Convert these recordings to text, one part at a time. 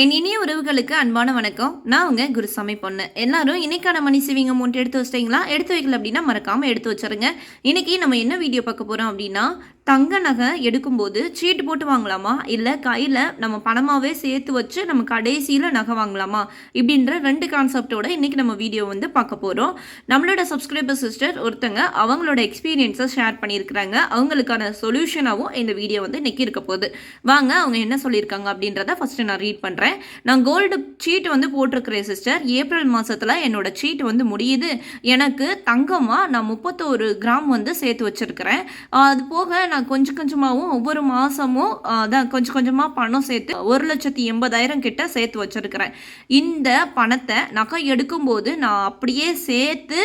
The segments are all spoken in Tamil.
என் இனிய உறவுகளுக்கு அன்பான வணக்கம். நான் உங்க குருசாமி பொண்ணு. எல்லாரும் இன்னைக்கான மணி சிவிங்க அமௌண்ட் எடுத்து வச்சிட்டீங்களா? எடுத்து வைக்கல அப்படின்னா மறக்காம எடுத்து வச்சிருங்க. இன்னைக்கு நம்ம என்ன வீடியோ பார்க்க போறோம் அப்படின்னா தங்க நகை எடுக்கும்போது சீட்டு போட்டு வாங்கலாமா? இல்லை கையில் நம்ம பணமாகவே சேர்த்து வச்சு நம்ம கடைசியில் நகை வாங்கலாமா? இப்படின்ற ரெண்டு கான்செப்டோட இன்னைக்கு நம்ம வீடியோ வந்து பார்க்க போகிறோம் நம்மளோட சப்ஸ்கிரைபர் சிஸ்டர் ஒருத்தங்க அவங்களோட எக்ஸ்பீரியன்ஸை ஷேர் பண்ணியிருக்கிறாங்க. அவங்களுக்கான சொல்யூஷனாகவும் இந்த வீடியோ வந்து இன்றைக்கி இருக்க போகுது. வாங்க அவங்க என்ன சொல்லியிருக்காங்க அப்படின்றத ஃபஸ்ட்டு நான் ரீட் பண்ணுறேன் நான் கோல்டு சீட்டு வந்து போட்டிருக்கிறேன் சிஸ்டர் ஏப்ரல் மாதத்தில் என்னோட சீட்டு வந்து முடியுது. எனக்கு தங்கமாக நான் முப்பத்தோரு கிராம் வந்து சேர்த்து வச்சுருக்கிறேன். அது போக நான் கொஞ்சம் கொஞ்சமாகவும் ஒவ்வொரு மாதமும் அதான் கொஞ்சம் கொஞ்சமாக பணம் சேர்த்து ஒரு லட்சத்தி எண்பதாயிரம் கிட்ட சேர்த்து வச்சுருக்கிறேன். இந்த பணத்தை நகை எடுக்கும்போது நான் அப்படியே சேர்த்து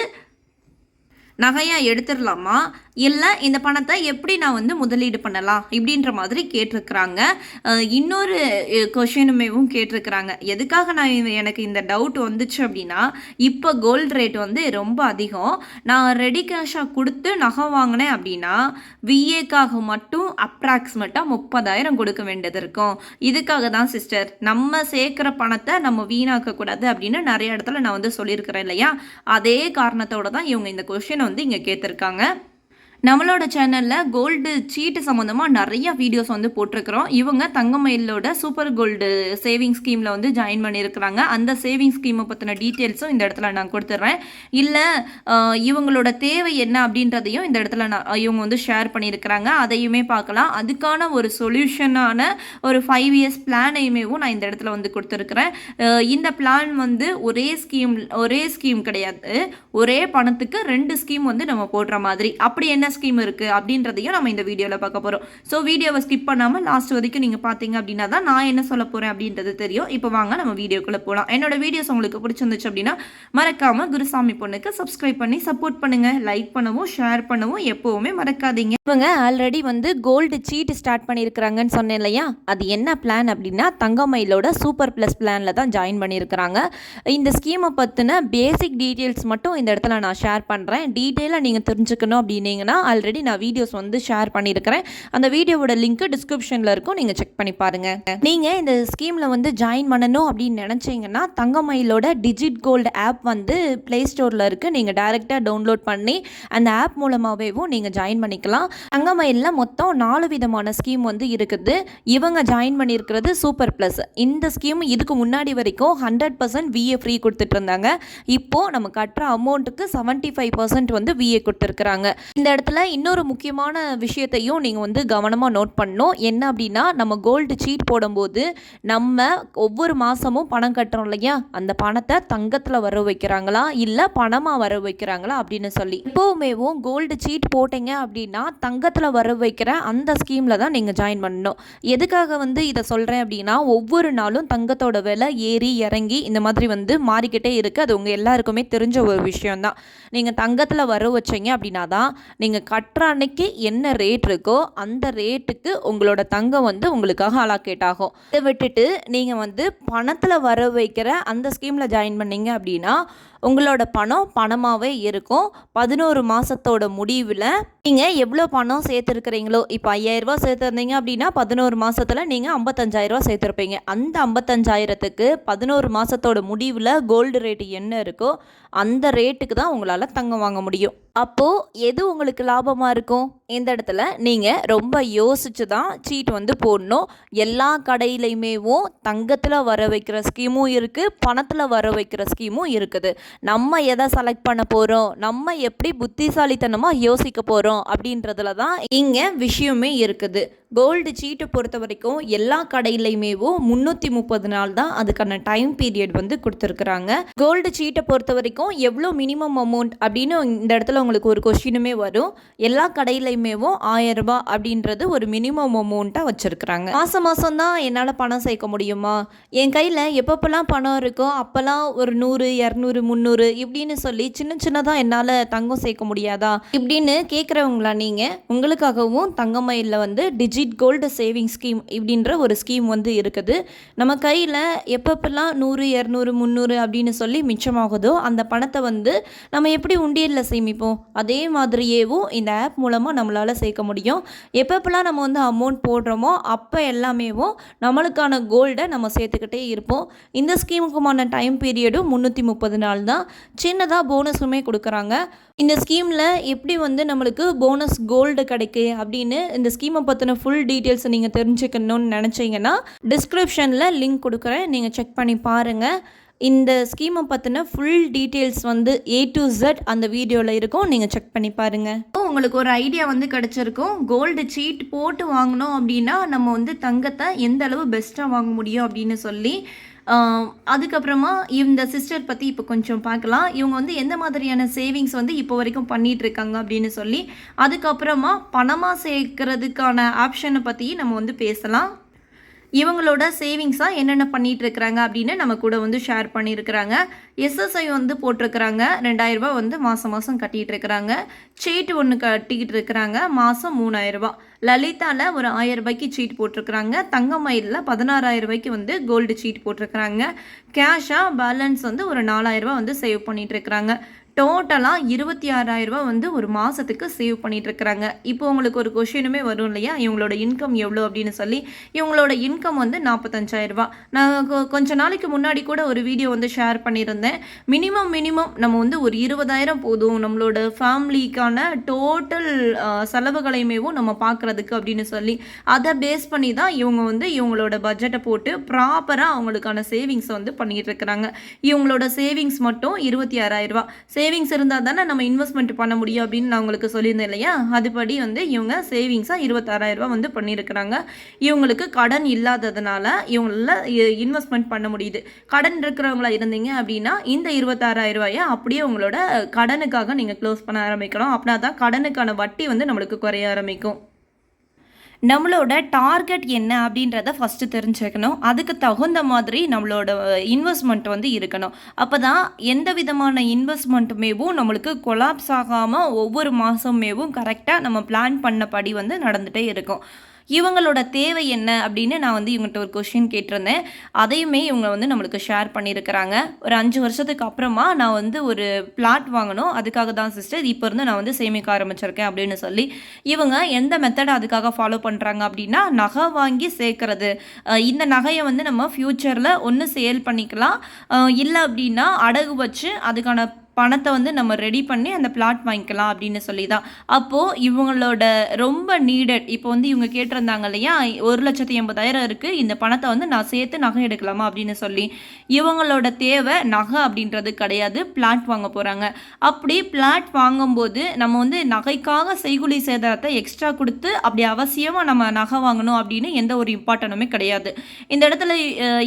நகையாக எடுத்துடலாமா? இல்லை இந்த பணத்தை எப்படி நான் வந்து முதலீடு பண்ணலாம்? இப்படின்ற மாதிரி கேட்டிருக்கிறாங்க. இன்னொரு கொஷினுமேவும் கேட்டிருக்கிறாங்க. எதுக்காக நான் எனக்கு இந்த டவுட் வந்துச்சு அப்படின்னா இப்போ கோல்டு ரேட் வந்து ரொம்ப அதிகம். நான் ரெடி கேஷாக கொடுத்து நகை வாங்கினேன் அப்படின்னா விஏக்காக மட்டும் அப்ராக்சிமேட்டாக முப்பதாயிரம் கொடுக்க வேண்டியது இருக்கும். இதுக்காக தான் சிஸ்டர் நம்ம சேர்க்குற பணத்தை நம்ம வீணாக்கக்கூடாது அப்படின்னு நிறைய இடத்துல நான் வந்து சொல்லியிருக்கிறேன் இல்லையா? அதே காரணத்தோடு தான் இவங்க இந்த கொஷினை வந்து இங்கே கேட்டிருக்காங்க. நம்மளோட சேனலில் கோல்டு சீட்டு சம்மந்தமாக நிறைய வீடியோஸ் வந்து போட்டிருக்கிறோம். இவங்க தங்கமயிலோட சூப்பர் கோல்டு சேவிங் ஸ்கீமில் வந்து ஜாயின் பண்ணியிருக்கிறாங்க. அந்த சேவிங் ஸ்கீமை பற்றின டீட்டெயில்ஸும் இந்த இடத்துல நான் கொடுத்துட்றேன் இல்லை இவங்களோட தேவை என்ன அப்படின்றதையும் இந்த இடத்துல நான் இவங்க வந்து ஷேர் பண்ணியிருக்கிறாங்க. அதையுமே பார்க்கலாம். அதுக்கான ஒரு சொல்யூஷனான ஒரு ஃபைவ் இயர்ஸ் பிளானையுமேவும் நான் இந்த இடத்துல வந்து கொடுத்துருக்குறேன். இந்த பிளான் வந்து ஒரே ஸ்கீம் ஒரே ஸ்கீம் கிடையாது. ஒரே பணத்துக்கு ரெண்டு ஸ்கீம் வந்து நம்ம போடுற மாதிரி. அப்படி என்ன ஸ்கீம் இருக்குது அப்படின்றதையும் நம்ம இந்த வீடியோவில் பார்க்க போகிறோம் ஸோ வீடியோவை ஸ்கிப் பண்ணாமல் லாஸ்ட் வரைக்கும் நீங்கள் பார்த்தீங்க அப்படின்னா தான் நான் என்ன சொல்ல போகிறேன் அப்படின்றது தெரியும். இப்போ வாங்க நம்ம வீடியோக்குள்ளே போகலாம் என்னோட வீடியோஸ் உங்களுக்கு பிடிச்சிருந்துச்சு அப்படின்னா மறக்காமல் குருசாமி பொண்ணுக்கு சப்ஸ்கிரைப் பண்ணி சப்போர்ட் பண்ணுங்கள் லைக் பண்ணவும் ஷேர் பண்ணவும் எப்போவுமே மறக்காதீங்க. இவங்க ஆல்ரெடி வந்து கோல்டு சீட்டு ஸ்டார்ட் பண்ணியிருக்கிறாங்கன்னு சொன்னேன் இல்லையா? அது என்ன பிளான் அப்படின்னா தங்கமயிலோட சூப்பர் ப்ளஸ் பிளானில் தான் ஜாயின் பண்ணியிருக்கிறாங்க. இந்த ஸ்கீமை பற்றின பேசிக் டீட்டெயில்ஸ் மட்டும் இந்த இடத்துல நான் ஷேர் பண்ணுறேன் டீட்டெயிலாக நீங்கள் தெரிஞ்சுக்கணும் அப்படின்னீங்கன்னா ஆல்ரெடி நான் வீடியோஸ் வந்து ஷேர் பண்ணியிருக்கிறேன். அந்த வீடியோவோட லிங்க்கு டிஸ்கிரிப்ஷனில் இருக்கும். நீங்கள் செக் பண்ணி பாருங்கள் நீங்கள் இந்த ஸ்கீமில் வந்து ஜாயின் பண்ணணும் அப்படின்னு நினச்சிங்கன்னா தங்கமயிலோட டிஜிட் கோல்டு ஆப் வந்து ப்ளே ஸ்டோரில் இருக்குது நீங்கள் டைரெக்டாக டவுன்லோட் பண்ணி அந்த ஆப் மூலமாகவேவும் நீங்கள் ஜாயின் பண்ணிக்கலாம். தங்கமயிலில் மொத்தம் நாலு விதமான ஸ்கீம் வந்து இருக்குது. இவங்க ஜாயின் பண்ணியிருக்கிறது சூப்பர் ப்ளஸ் இந்த ஸ்கீம் இதுக்கு முன்னாடி வரைக்கும் ஹண்ட்ரட் பர்சன்ட் விஏ ஃப்ரீ கொடுத்துட்டு இருந்தாங்க இப்போது நம்ம கட்டுற அமௌண்ட்டுக்கு செவன்ட்டி ஃபைவ் பர்சன்ட் வந்து விஏ கொடுத்துருக்குறாங்க. இந்த இடத்துல இன்னொரு முக்கியமான விஷயத்தையும் நீங்கள் வந்து கவனமாக நோட் பண்ணணும். என்ன அப்படின்னா நம்ம கோல்டு சீட் போடும்போது நம்ம ஒவ்வொரு மாதமும் பணம் கட்டுறோம் இல்லையா? அந்த பணத்தை தங்கத்தில் வர வைக்கிறாங்களா? இல்லை பணமாக வர வைக்கிறாங்களா? அப்படின்னு சொல்லி. எப்போவுமேவும் கோல்டு சீட் போட்டீங்க அப்படின்னா தங்கத்தில் வர வைக்கிற அந்த ஸ்கீமில் தான் நீங்கள் ஜாயின் பண்ணணும். எதுக்காக வந்து இதை சொல்கிறேன் அப்படின்னா ஒவ்வொரு நாளும் தங்கத்தோட விலை ஏறி இறங்கி இந்த மாதிரி வந்து மாறிக்கிட்டே இருக்குது அது உங்கள் எல்லாருக்குமே தெரிஞ்ச ஒரு விஷயந்தான் நீங்கள் தங்கத்தில் வர வச்சிங்க அப்படின்னா தான் நீங்கள் கட்டுற அன்னைக்கு என்ன ரேட் இருக்கோ அந்த ரேட்டுக்கு உங்களோட தங்கம் வந்து உங்களுக்காக அலாக்கேட் ஆகும். இதை விட்டுட்டு நீங்கள் வந்து பணத்தில் வர வைக்கிற அந்த ஸ்கீமில் ஜாயின் பண்ணீங்க அப்படின்னா உங்களோட பணம் பணமாகவே இருக்கும். பதினோரு மாதத்தோட முடிவில் நீங்கள் எவ்வளோ பணம் சேர்த்துருக்கிறீங்களோ இப்போ ஐயாயிரரூபா சேர்த்துருந்தீங்க அப்படின்னா பதினோரு மாதத்தில் நீங்கள் ஐம்பத்தஞ்சாயிரரூபா சேர்த்துருப்பீங்க. அந்த ஐம்பத்தஞ்சாயிரத்துக்கு பதினோரு மாதத்தோட முடிவில் கோல்டு ரேட்டு என்ன இருக்கோ அந்த ரேட்டுக்கு தான் உங்களால் தங்கம் வாங்க முடியும். அப்போது எது உங்களுக்கு லாபமாக இருக்கும்? இந்த இடத்துல நீங்கள் ரொம்ப யோசித்து தான் சீட் வந்து போடணும். எல்லா கடையிலையுமேவும் தங்கத்தில் வர வைக்கிற ஸ்கீமும் இருக்குது பணத்தில் வர வைக்கிற ஸ்கீமும் இருக்குது. நம்ம எதை செலக்ட் பண்ண போகிறோம் நம்ம எப்படி புத்திசாலித்தனமாக யோசிக்க போகிறோம் அப்படின்றதுல தான் இங்கே விஷயமே இருக்குது. கோல்டு சீட்டை பொறுத்த வரைக்கும் எல்லா கடையிலையுமேவும் முந்நூற்றி முப்பது நாள் தான் அதுக்கான டைம் பீரியட் வந்து கொடுத்துருக்குறாங்க. கோல்டு சீட்டை பொறுத்த வரைக்கும் எவ்வளோ மினிமம் அமௌண்ட் அப்படின்னு இந்த இடத்துல உங்களுக்கு ஒரு கொஷினுமே வரும். எல்லா கடையிலையுமேவும் ஆயிரம் ரூபாய் அப்படின்றது ஒரு மினிமம் அமௌண்ட்டாக வச்சுருக்குறாங்க. மாதம் மாதம் தான் என்னால் பணம் சேர்க்க முடியுமா? என் கையில் எப்பப்பெல்லாம் பணம் இருக்கோ அப்போல்லாம் ஒரு நூறு இரநூறு முந்நூறு முந்நூறு இப்படின்னு சொல்லி சின்ன சின்னதாக என்னால் தங்கம் சேர்க்க முடியாதா? இப்படின்னு கேட்குறவங்களா நீங்கள் உங்களுக்காகவும் தங்கமயிலில் வந்து டிஜிட் கோல்டு சேவிங் ஸ்கீம் இப்படின்ற ஒரு ஸ்கீம் வந்து இருக்குது. நம்ம கையில் எப்பப்பெல்லாம் நூறு இரநூறு முந்நூறு அப்படின்னு சொல்லி மிச்சமாகுதோ அந்த பணத்தை வந்து நம்ம எப்படி உண்டியலில் சேமிப்போம்? அதே மாதிரியேவும் இந்த ஆப் மூலமாக நம்மளால் சேர்க்க முடியும். எப்பப்பெல்லாம் நம்ம வந்து அமௌண்ட் போடுறோமோ அப்போ எல்லாமேவும் நம்மளுக்கான கோல்டை நம்ம சேர்த்துக்கிட்டே இருப்போம். இந்த ஸ்கீமுக்குமான டைம் பீரியடும் முந்நூற்றி முப்பது நாள் தான். சின்னதாக போனஸுமே கொடுக்குறாங்க. இந்த ஸ்கீமில் எப்படி வந்து நம்மளுக்கு போனஸ் கோல்டு கிடைக்கு அப்படின்னு இந்த ஸ்கீமை பற்றின ஃபுல் டீட்டெயில்ஸை நீங்கள் தெரிஞ்சுக்கணும்னு நினச்சிங்கன்னா டிஸ்கிரிப்ஷனில் லிங்க் கொடுக்குறேன். நீங்கள் செக் பண்ணி பாருங்கள் இந்த ஸ்கீமை பற்றின ஃபுல் டீட்டெயில்ஸ் வந்து ஏ டு ஜெட் அந்த வீடியோவில் இருக்கும். நீங்கள் செக் பண்ணி பாருங்கள் உங்களுக்கு ஒரு ஐடியா வந்து கிடச்சிருக்கும். கோல்டு சீட் போட்டு வாங்கினோம் அப்படின்னா நம்ம வந்து தங்கத்தை எந்த அளவு பெஸ்ட்டாக வாங்க முடியும் அப்படின்னு சொல்லி அதுக்கப்புறமா இந்த சிஸ்டர் பற்றி இப்போ கொஞ்சம் பார்க்கலாம். இவங்க வந்து எந்த மாதிரியான சேவிங்ஸ் வந்து இப்போ வரைக்கும் பண்ணிகிட்டு இருக்காங்க அப்படின்னு சொல்லி அதுக்கப்புறமா பணமாக சேர்க்கறதுக்கான ஆப்ஷனை பற்றி நம்ம வந்து பேசலாம். இவங்களோட சேவிங்ஸாக என்னென்ன பண்ணிட்டு இருக்கிறாங்க அப்படின்னு நம்ம கூட வந்து ஷேர் பண்ணியிருக்கிறாங்க. எஸ்எஸ்ஐ வந்து போட்டிருக்கிறாங்க. ரெண்டாயிரரூபா வந்து மாதம் மாதம் கட்டிகிட்டு இருக்கிறாங்க சீட்டு ஒன்று கட்டிக்கிட்டு இருக்கிறாங்க மாதம் மூணாயிரரூபா லலிதாவில் ஒரு ஆயிரம் ரூபாய்க்கு சீட் போட்டிருக்கிறாங்க. தங்கமயிலில் பதினாறாயிரம் ரூபாய்க்கு வந்து கோல்டு சீட் போட்டிருக்கிறாங்க. கேஷாக பேலன்ஸ் வந்து ஒரு நாலாயிரரூபா வந்து சேவ் பண்ணிகிட்டு இருக்கிறாங்க டோட்டலாக இருபத்தி ஆறாயிரரூபா வந்து ஒரு மாதத்துக்கு சேவ் பண்ணிகிட்ருக்குறாங்க இப்போ உங்களுக்கு ஒரு கொஷினுமே வரும் இல்லையா? இவங்களோட இன்கம் எவ்வளோ அப்படின்னு சொல்லி இவங்களோட இன்கம் வந்து நாற்பத்தஞ்சாயிரரூபா நான் கொஞ்ச நாளைக்கு முன்னாடி கூட ஒரு வீடியோ வந்து ஷேர் பண்ணியிருந்தேன். மினிமம் மினிமம் நம்ம வந்து ஒரு இருபதாயிரம் போதும். நம்மளோட ஃபேமிலிக்கான டோட்டல் செலவுகளையுமேவும் நம்ம பார்க்குறதுக்கு அப்படின்னு சொல்லி அதை பேஸ் பண்ணி தான் இவங்க வந்து இவங்களோட பட்ஜெட்டை போட்டு ப்ராப்பராக அவங்களுக்கான சேவிங்ஸை வந்து பண்ணிகிட்ருக்குறாங்க இவங்களோட சேவிங்ஸ் மட்டும் இருபத்தி ஆறாயிரம் சேவிங்ஸ் இருந்தால் தானே நம்ம இன்வெஸ்ட்மெண்ட் பண்ண முடியும் அப்படின்னு நான் உங்களுக்கு சொல்லியிருந்தேன் இல்லையா? அதுபடி வந்து இவங்க சேவிங்ஸாக இருபத்தாறாயிரரூபா வந்து பண்ணியிருக்கிறாங்க. இவங்களுக்கு கடன் இல்லாததுனால இவங்களால இன்வெஸ்ட்மெண்ட் பண்ண முடியுது. கடன் இருக்கிறவங்களா இருந்தீங்க அப்படின்னா இந்த இருபத்தாறாயிரம் ரூபாயை அப்படியே உங்களோட கடனுக்காக நீங்கள் க்ளோஸ் பண்ண ஆரம்பிக்கணும். அப்படின்னா தான் கடனுக்கான வட்டி வந்து நம்மளுக்கு குறைய ஆரம்பிக்கும். நம்மளோட டார்கெட் என்ன அப்படின்றத ஃபஸ்ட்டு தெரிஞ்சுக்கணும். அதுக்கு தகுந்த மாதிரி நம்மளோட இன்வெஸ்ட்மெண்ட் வந்து இருக்கணும். அப்போ தான் எந்த விதமான இன்வெஸ்ட்மெண்ட்டுமேவும் நம்மளுக்கு கொலாப்ஸ் ஆகாமல் ஒவ்வொரு மாதமேவும் கரெக்டாக நம்ம பிளான் பண்ணபடி வந்து நடந்துகிட்டே இருக்கும். இவங்களோட தேவை என்ன அப்படின்னு நான் வந்து இவங்ககிட்ட ஒரு கொஷின் கேட்டிருந்தேன். அதையுமே இவங்க வந்து நம்மளுக்கு ஷேர் பண்ணியிருக்கிறாங்க. ஒரு அஞ்சு வருஷத்துக்கு அப்புறமா நான் வந்து ஒரு பிளாட் வாங்கணும். அதுக்காக தான் சிஸ்டர் இப்போ இருந்து நான் வந்து சேமிக்க ஆரம்பிச்சிருக்கேன் அப்படின்னு சொல்லி. இவங்க எந்த மெத்தடை அதுக்காக ஃபாலோ பண்ணுறாங்க அப்படின்னா நகை வாங்கி சேர்க்கறது. இந்த நகையை வந்து நம்ம ஃப்யூச்சரில் ஒன்று சேல் பண்ணிக்கலாம். இல்லை அப்படின்னா அடகு வச்சு அதுக்கான பணத்தை வந்து நம்ம ரெடி பண்ணி அந்த பிளாட் வாங்கிக்கலாம் அப்படின்னு சொல்லி தான் அப்போது இவங்களோட ரொம்ப நீடட் இப்போ வந்து இவங்க கேட்டிருந்தாங்க இல்லையா ஒரு லட்சத்தி எண்பதாயிரம் இருக்குது இந்த பணத்தை வந்து நான் சேர்த்து நகை எடுக்கலாமா அப்படின்னு சொல்லி. இவங்களோட தேவை நகை அப்படின்றது கிடையாது பிளாட் வாங்க போகிறாங்க அப்படி பிளாட் வாங்கும்போது நம்ம வந்து நகைக்காக செய்குலி சேதாரத்தை எக்ஸ்ட்ரா கொடுத்து அப்படி அவசியமாக நம்ம நகை வாங்கணும் அப்படின்னு எந்த ஒரு இம்பார்ட்டனுமே கிடையாது. இந்த இடத்துல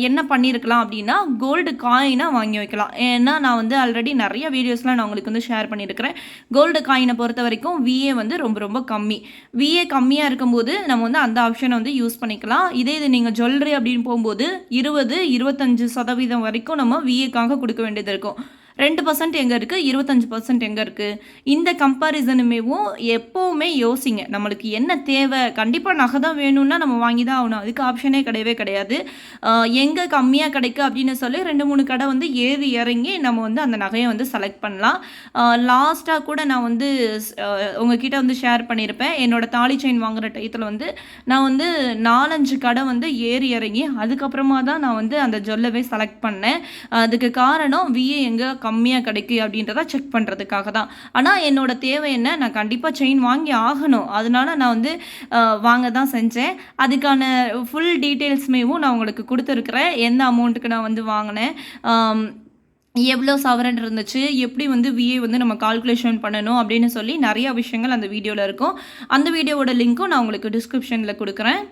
என்ன பண்ணியிருக்கலாம் அப்படின்னா கோல்டு காயினாக வாங்கி வைக்கலாம். ஏன்னா நான் வந்து ஆல்ரெடி நிறைய வீடியோஸ்லாம் நான் உங்களுக்கு வந்து ஷேர் பண்ணியிருக்கிறேன். கோல்டு காயினை பொறுத்த வரைக்கும் விஏ வந்து ரொம்ப ரொம்ப கம்மி. விஏ கம்மியாக இருக்கும்போது நம்ம வந்து அந்த ஆப்ஷனை வந்து யூஸ் பண்ணிக்கலாம். இதே இது நீங்கள் ஜுவல்லரி அப்படின்னு போகும்போது இருபது இருபத்தஞ்சு சதவீதம் வரைக்கும் நம்ம விஏக்காக கொடுக்க வேண்டியது இருக்கும். ரெண்டு பர்சன்ட் எங்கே இருக்குது இருபத்தஞ்சு பர்சன்ட் எங்கே இருக்குது இந்த கம்பாரிசனுமேவும் எப்போவுமே யோசிங்க. நம்மளுக்கு என்ன தேவை? கண்டிப்பாக நகை தான் வேணும்னா நம்ம வாங்கி தான் ஆகணும். அதுக்கு ஆப்ஷனே கிடையவே கிடையாது. எங்கே கம்மியாக கிடைக்கு அப்படின்னு சொல்லி ரெண்டு மூணு கடை வந்து ஏறி இறங்கி நம்ம வந்து அந்த நகையை வந்து செலக்ட் பண்ணலாம். லாஸ்ட்டாக கூட நான் வந்து உங்ககிட்ட வந்து ஷேர் பண்ணியிருப்பேன். என்னோட தாலி செயின் வாங்குகிற டயத்தில் வந்து நான் வந்து நாலஞ்சு கடை வந்து ஏறி இறங்கி அதுக்கப்புறமா தான் நான் வந்து அந்த ஜொல்லவே செலக்ட் பண்ணேன். அதுக்கு காரணம் விஏ எங்கே கம்மியாக கிடைக்கு அப்படின்றத செக் பண்ணுறதுக்காக தான். ஆனால் என்னோட தேவை என்ன? நான் கண்டிப்பாக செயின் வாங்கி ஆகணும். அதனால நான் வந்து வாங்க தான் செஞ்சேன். அதுக்கான ஃபுல் டீட்டெயில்ஸுமேவும் நான் உங்களுக்கு கொடுத்துருக்குறேன். எந்த அமௌண்ட்டுக்கு நான் வந்து வாங்கினேன். எவ்வளோ சவரன் இருந்துச்சு? எப்படி வந்து விஏ வந்து நம்ம கால்குலேஷன் பண்ணணும்? அப்படின்னு சொல்லி நிறையா விஷயங்கள் அந்த வீடியோவில் இருக்கும். அந்த வீடியோவோட லிங்க்கும் நான் உங்களுக்கு டிஸ்கிரிப்ஷனில் கொடுக்குறேன்.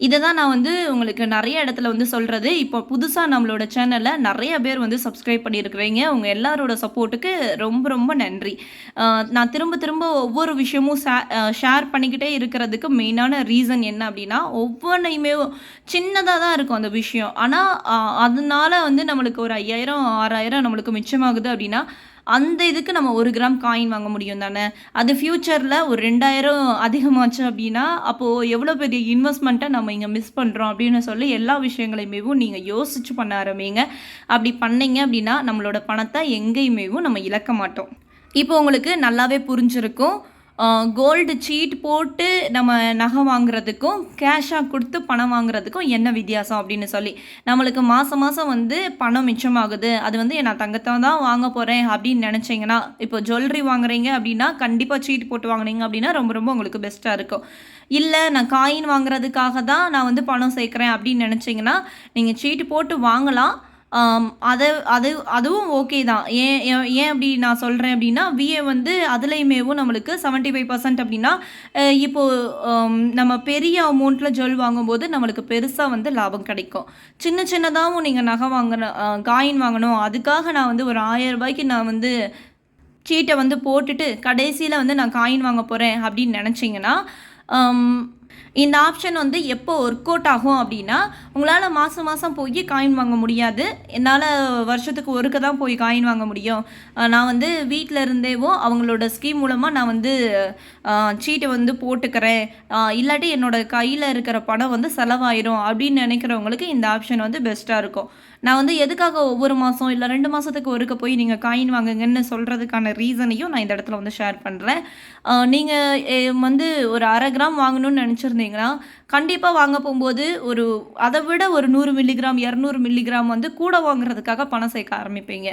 இதை தான் நான் வந்து உங்களுக்கு நிறைய இடத்துல வந்து சொல்கிறது இப்போ புதுசாக நம்மளோட சேனலில் நிறைய பேர் வந்து சப்ஸ்கிரைப் பண்ணியிருக்கிறீங்க. உங்கள் எல்லாரோட சப்போர்ட்டுக்கு ரொம்ப ரொம்ப நன்றி. நான் திரும்ப திரும்ப ஒவ்வொரு விஷயமும் ஷேர் பண்ணிக்கிட்டே இருக்கிறதுக்கு மெயினான ரீசன் என்ன அப்படின்னா ஒவ்வொன்றையுமே சின்னதாக தான் இருக்கும் அந்த விஷயம். ஆனால் அதனால வந்து நம்மளுக்கு ஒரு ஐயாயிரம் ஆறாயிரம் நம்மளுக்கு மிச்சமாகுது அப்படின்னா அந்த இதுக்கு நம்ம ஒரு கிராம் காயின் வாங்க முடியும் தானே? அது ஃப்யூச்சரில் ஒரு ரெண்டாயிரம் அதிகமாச்சு அப்படின்னா அப்போது எவ்வளோ பெரிய இன்வெஸ்ட்மெண்ட்டை நம்ம இங்கே மிஸ் பண்ணுறோம் அப்படின்னு சொல்லி எல்லா விஷயங்களையுமேவும் நீங்கள் யோசிச்சு பண்ண ஆரம்பிங்க. அப்படி பண்ணீங்க அப்படின்னா நம்மளோட பணத்தை எங்கேயுமேவும் நம்ம இழக்க மாட்டோம். இப்போ உங்களுக்கு நல்லாவே புரிஞ்சிருக்கும். கோல்டு சீட் போட்டு நம்ம நகை வாங்குறதுக்கும் கேஷாக கொடுத்து பணம் வாங்குறதுக்கும் என்ன வித்தியாசம் அப்படின்னு சொல்லி. நம்மளுக்கு மாதம் மாதம் வந்து பணம் மிச்சமாகுது. அது வந்து நான் தங்கத்தை தான் வாங்க போகிறேன் அப்படின்னு நினச்சிங்கன்னா இப்போ ஜுவல்லரி வாங்குறீங்க அப்படின்னா கண்டிப்பாக சீட் போட்டு வாங்குனீங்க அப்படின்னா ரொம்ப ரொம்ப உங்களுக்கு பெஸ்ட்டாக இருக்கும். இல்லை நான் காயின் வாங்குறதுக்காக தான் நான் வந்து பணம் சேர்க்குறேன் அப்படின்னு நினச்சிங்கன்னா நீங்கள் சீட்டு போட்டு வாங்கலாம். அதை அது அதுவும் ஓகே தான். ஏன் ஏன் ஏன் அப்படி நான் சொல்கிறேன் அப்படின்னா விஏ வந்து அதுலேயுமேவும் நம்மளுக்கு செவன்ட்டி ஃபைவ் பர்சன்ட் அப்படின்னா இப்போது நம்ம பெரிய அமௌண்ட்டில் ஜுவல் வாங்கும்போது நம்மளுக்கு பெருசாக வந்து லாபம் கிடைக்கும். சின்ன சின்னதாகவும் நீங்கள் நகை வாங்கணும் காயின் வாங்கணும். அதுக்காக நான் வந்து ஒரு ஆயிரம் ரூபாய்க்கு நான் வந்து சீட்டை வந்து போட்டுட்டு கடைசியில் வந்து நான் காயின் வாங்க போகிறேன் அப்படின்னு நினச்சிங்கன்னா இந்த ஆப்ஷன் வந்து எப்போ ஒர்க் அவுட் ஆகும் அப்படின்னா உங்களால் மாதம் மாதம் போய் காயின் வாங்க முடியாது. என்னால் வருஷத்துக்கு ஒருக்க தான் போய் காயின் வாங்க முடியும். நான் வந்து வீட்டில் இருந்தேவோ அவங்களோட ஸ்கீம் மூலமாக நான் வந்து சீட்டை வந்து போட்டுக்கிறேன். இல்லாட்டி என்னோடய கையில் இருக்கிற பணம் வந்து செலவாயிரும் அப்படின்னு நினைக்கிறவங்களுக்கு இந்த ஆப்ஷன் வந்து பெஸ்ட்டாக இருக்கும். நான் வந்து எதுக்காக ஒவ்வொரு மாதம் இல்லை ரெண்டு மாதத்துக்கு ஒருக்க போய் நீங்கள் காயின் வாங்குங்கன்னு சொல்கிறதுக்கான ரீசனையும் நான் இந்த இடத்துல வந்து ஷேர் பண்ணுறேன் நீங்கள் வந்து ஒரு அரை கிராம் வாங்கணும்னு நினச்சிருந்தீங்கன்னா கண்டிப்பாக வாங்க போகும்போது ஒரு அதை விட ஒரு நூறு மில்லிகிராம் இரநூறு மில்லிகிராம் வந்து கூட வாங்குறதுக்காக பணம் சேர்க்க ஆரம்பிப்பீங்க.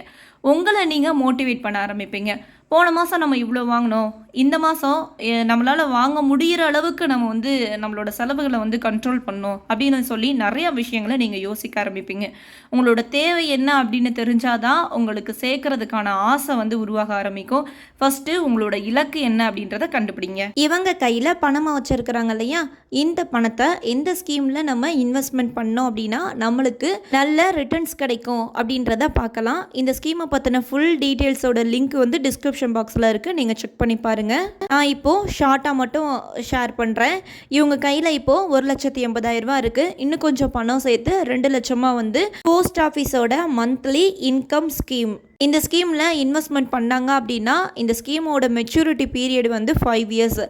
உங்களை நீங்கள் மோட்டிவேட் பண்ண ஆரம்பிப்பீங்க. போன மாதம் நம்ம இவ்வளோ வாங்கினோம். இந்த மாதம் நம்மளால் வாங்க முடிகிற அளவுக்கு நம்ம வந்து நம்மளோட செலவுகளை வந்து கண்ட்ரோல் பண்ணோம். அப்படின்னு சொல்லி நிறைய விஷயங்களை நீங்கள் யோசிக்க ஆரம்பிப்பீங்க. உங்களோட தேவை என்ன அப்படின்னு தெரிஞ்சாதான் உங்களுக்கு சேர்க்கறதுக்கான ஆசை வந்து உருவாக ஆரம்பிக்கும். ஃபஸ்ட்டு உங்களோட இலக்கு என்ன அப்படின்றத கண்டுபிடிங்க. இவங்க கையில் பணமாக வச்சுருக்கிறாங்க இல்லையா? இந்த பணத்தை எந்த ஸ்கீமில் நம்ம இன்வெஸ்ட்மெண்ட் பண்ணோம் அப்படின்னா நம்மளுக்கு நல்ல ரிட்டர்ன்ஸ் கிடைக்கும் அப்படின்றத பார்க்கலாம். இந்த ஸ்கீமை பற்றின ஃபுல் டீட்டெயில்ஸோட லிங்க் வந்து டிஸ்கிரிப்ஷன் பாக்ஸில் இருக்குது நீங்கள் செக் பண்ணி பாருங்கள் நான் இப்போது ஷார்ட்டாக மட்டும் ஷேர் பண்ணுறேன் இவங்க கையில் இப்போது ஒரு லட்சத்தி எண்பதாயிரம் ரூபாய் இருக்குது இன்னும் கொஞ்சம் பணம் சேர்த்து ரெண்டு லட்சமாக வந்து போஸ்ட் ஆஃபீஸோட மந்த்லி இன்கம் ஸ்கீம் இந்த ஸ்கீமில் இன்வெஸ்ட்மெண்ட் பண்ணாங்க அப்படின்னா இந்த ஸ்கீமோட மெச்சூரிட்டி பீரியட் வந்து ஃபைவ் இயர்ஸ்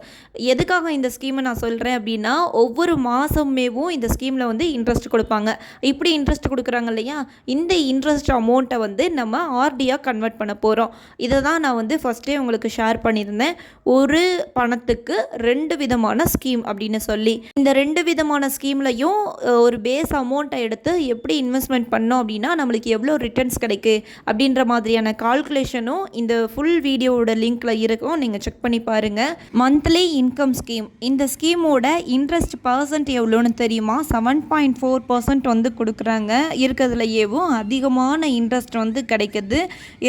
எதுக்காக இந்த ஸ்கீமை நான் சொல்கிறேன் அப்படின்னா ஒவ்வொரு மாதமேவும் இந்த ஸ்கீமில் வந்து இன்ட்ரெஸ்ட் கொடுப்பாங்க. இப்படி இன்ட்ரெஸ்ட் கொடுக்குறாங்க இல்லையா? இந்த இன்ட்ரெஸ்ட் அமௌண்ட்டை வந்து நம்ம ஆர்டியாக கன்வெர்ட் பண்ண போகிறோம் இதை தான் நான் வந்து ஃபஸ்ட்டே உங்களுக்கு ஷேர் பண்ணியிருந்தேன். ஒரு பணத்துக்கு ரெண்டு விதமான ஸ்கீம் அப்படின்னு சொல்லி. இந்த ரெண்டு விதமான ஸ்கீம்லையும் ஒரு பேஸ் அமௌண்ட்டை எடுத்து எப்படி இன்வெஸ்ட்மெண்ட் பண்ணோம் அப்படின்னா நம்மளுக்கு எவ்வளோ ரிட்டர்ன்ஸ் கிடைக்கு அப்படின்ற மாதிரியான கால்குலேஷனும் இந்த ஃபுல் வீடியோவோட லிங்க்ல இருக்கும். நீங்கள் செக் பண்ணி பாருங்கள் மந்த்லி இன்கம் ஸ்கீம் இந்த ஸ்கீமோட இன்ட்ரெஸ்ட் பர்சன்ட் எவ்வளோன்னு தெரியுமா? செவன் பாயிண்ட் ஃபோர் பர்சன்ட் வந்து கொடுக்குறாங்க. இருக்கிறதுலையேவும் அதிகமான இன்ட்ரெஸ்ட் வந்து கிடைக்கிது.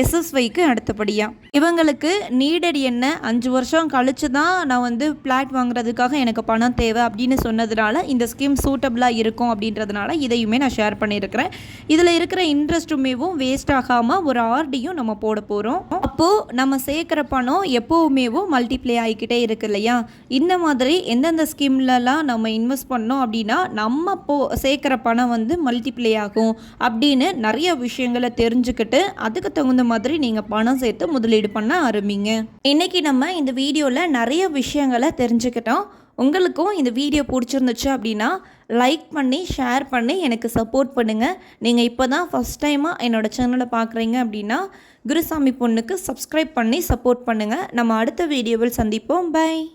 எஸ்எஸ்ஒய்க்கு அடுத்தபடியாக இவங்களுக்கு நீடட் என்ன? அஞ்சு வருஷம் கழிச்சு தான் நான் வந்து பிளாட் வாங்குறதுக்காக எனக்கு பணம் தேவை அப்படின்னு சொன்னதுனால இந்த ஸ்கீம் சூட்டபிளாக இருக்கும் அப்படின்றதுனால இதையுமே நான் ஷேர் பண்ணியிருக்கிறேன். இதில் இருக்கிற இன்ட்ரெஸ்ட்டுமேவும் வேஸ்ட் ஆகாமல் ஒரு ஆர்டியும் நம்ம போட போகிறோம் அப்போது நம்ம சேர்க்குற பணம் எப்போவுமேவும் மல்டிப்ளை ஆகிக்கிட்டே இருக்கு இல்லையா? இந்த மாதிரி எந்தெந்த ஸ்கீம்லலாம் நம்ம இன்வெஸ்ட் பண்ணோம் அப்படின்னா நம்ம போ சேர்க்குற பணம் வந்து மல்டிப்ளை ஆகும் அப்படின்னு நிறைய விஷயங்களை தெரிஞ்சுக்கிட்டு அதுக்கு தகுந்த மாதிரி நீங்கள் பணம் சேர்த்து முதலீடு பண்ண ஆரம்பிங்க. இன்னைக்கு நம்ம இந்த வீடியோவில் நிறைய விஷயங்களை தெரிஞ்சுக்கிட்டோம். உங்களுக்கும் இந்த வீடியோ பிடிச்சிருந்துச்சு அப்படின்னா லைக் பண்ணி ஷேர் பண்ணி எனக்கு சப்போர்ட் பண்ணுங்கள் நீங்கள் இப்போ தான் ஃபஸ்ட் டைமாக என்னோடய சேனலை பார்க்குறீங்க அப்படின்னா குருசாமி பொண்ணுக்கு சப்ஸ்கிரைப் பண்ணி சப்போர்ட் பண்ணுங்கள் நம்ம அடுத்த வீடியோவில் சந்திப்போம். பை